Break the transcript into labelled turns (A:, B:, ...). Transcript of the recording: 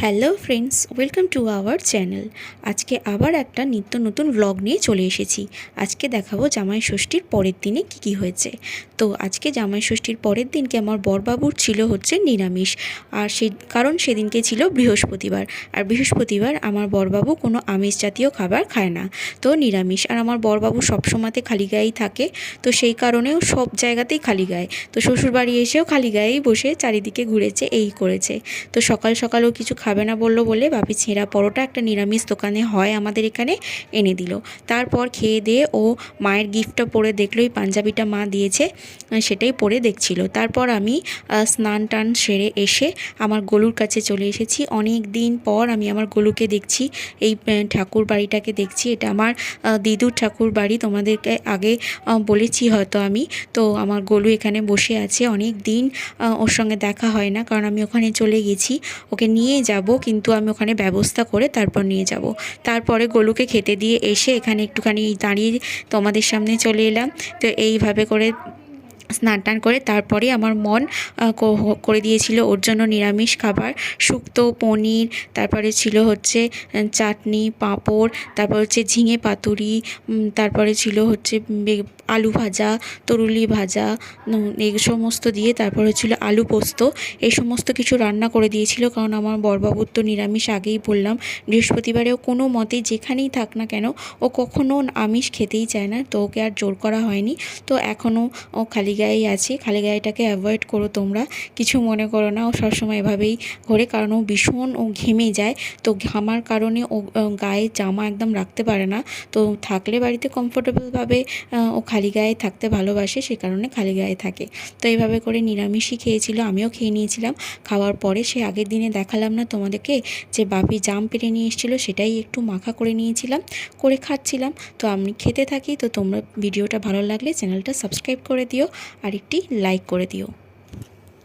A: Hello friends, welcome to our channel. আজকে আবার একটা নিত্য নতুন ব্লগ নিয়ে চলে এসেছি। আজকে দেখাবো জামাই ষষ্ঠীর পরের দিনে কি কি হয়েছে। তো আজকে জামাই ষষ্ঠীর পরের দিনকে আমার বরবাবুর ছিল হচ্ছে নিরামিষ। আর সে, কারণ সেদিনকে ছিল বৃহস্পতিবার। আর বৃহস্পতিবার আমার বরবাবু কোনো আমিষ জাতীয় খাবার খায় না। তো নিরামিষ। আর আমার বরবাবু সবসময়তে খালি গায়েই থাকে। তো সেই কারণেও সব জায়গাতেই খালি গায়ে। তো শ্বশুরবাড়ি এসেও খালি গায়েই বসে, চারিদিকে ঘুরেছে, এই করেছে। তো সকাল সকালও কিছু খাবে না বলল বলে বাপি ছেঁড়া পরোটা একটা নিরামিষ দোকানে হয় আমাদের এখানে এনে দিল। তারপর খেয়ে দিয়ে ও মায়ের গিফটটা পরে দেখল, এই পাঞ্জাবিটা মা দিয়েছে সেটাই পরে দেখছিল। তারপর আমি স্নান টান সেরে এসে আমার গলুর কাছে চলে এসেছি। অনেক দিন পর আমি আমার গলুকে দেখছি, এই ঠাকুর বাড়িটাকে দেখছি। এটা আমার দিদুর ঠাকুর বাড়ি, তোমাদেরকে আগে বলেছি হয়তো আমি। তো আমার গলু এখানে বসে আছে। অনেক দিন ওর সঙ্গে দেখা হয় না, কারণ আমি ওখানে চলে গেছি। ওকে নিয়ে যাব, কিন্তু আমি ওখানে ব্যবস্থা করে তারপর নিয়ে যাব। তারপরে গোলুকে খেতে দিয়ে এসে এখানে একটুখানি দাঁড়িয়ে তোমাদের সামনে চলে এলাম। তো এইভাবে করে স্নান টান করে তারপরে আমার মন করে দিয়েছিল ওর জন্য নিরামিষ খাবার। শুক্তো, পনির, তারপরে ছিল হচ্ছে চাটনি, পাঁপড়, তারপর হচ্ছে ঝিঙে পাতুরি তারপরে ছিল হচ্ছে আলু ভাজা, তরুলি ভাজা এই সমস্ত দিয়ে তারপরে ছিল আলু পোস্ত। এই সমস্ত কিছু রান্না করে দিয়েছিল কারণ আমার বরবাবুর তো নিরামিষ আগেই বললাম। বৃহস্পতিবারেও কোনো মতে যেখানেই থাক না কেন, ও কখনো আমিষ খেতেই চায় না, তো ওকে আর জোর করা হয়নি। তো এখনও ও খালি গায়েই আছে, খালি গায়েটাকে অ্যাভয়েড করো তোমরা। কিছু মনে করো না, ও সবসময় এভাবেই ঘোরে, কারণ ও ভীষণ ও ঘেমে যায়। তো ঘামার কারণে ও গায়ে জামা একদম রাখতে পারে না। তো থাকলে বাড়িতে কমফোর্টেবলভাবে ও খালি গায়ে থাকতে ভালোবাসে, সে কারণে খালি গায়ে থাকে। তো এইভাবে করে নিরামিষই খেয়েছিল, আমিও খেয়ে নিয়েছিলাম। খাওয়ার পরে সে আগের দিনে দেখালাম না তোমাদেরকে যে বাপি জাম পেরে নিয়ে এসেছিল, সেটাই একটু মাখা করে নিয়েছিলাম, করে খাচ্ছিলাম। তো আমি খেতে থাকি, তো তোমরা ভিডিওটা ভালো লাগলে চ্যানেলটা সাবস্ক্রাইব করে দিও। আর একটি লাইক করে দিও।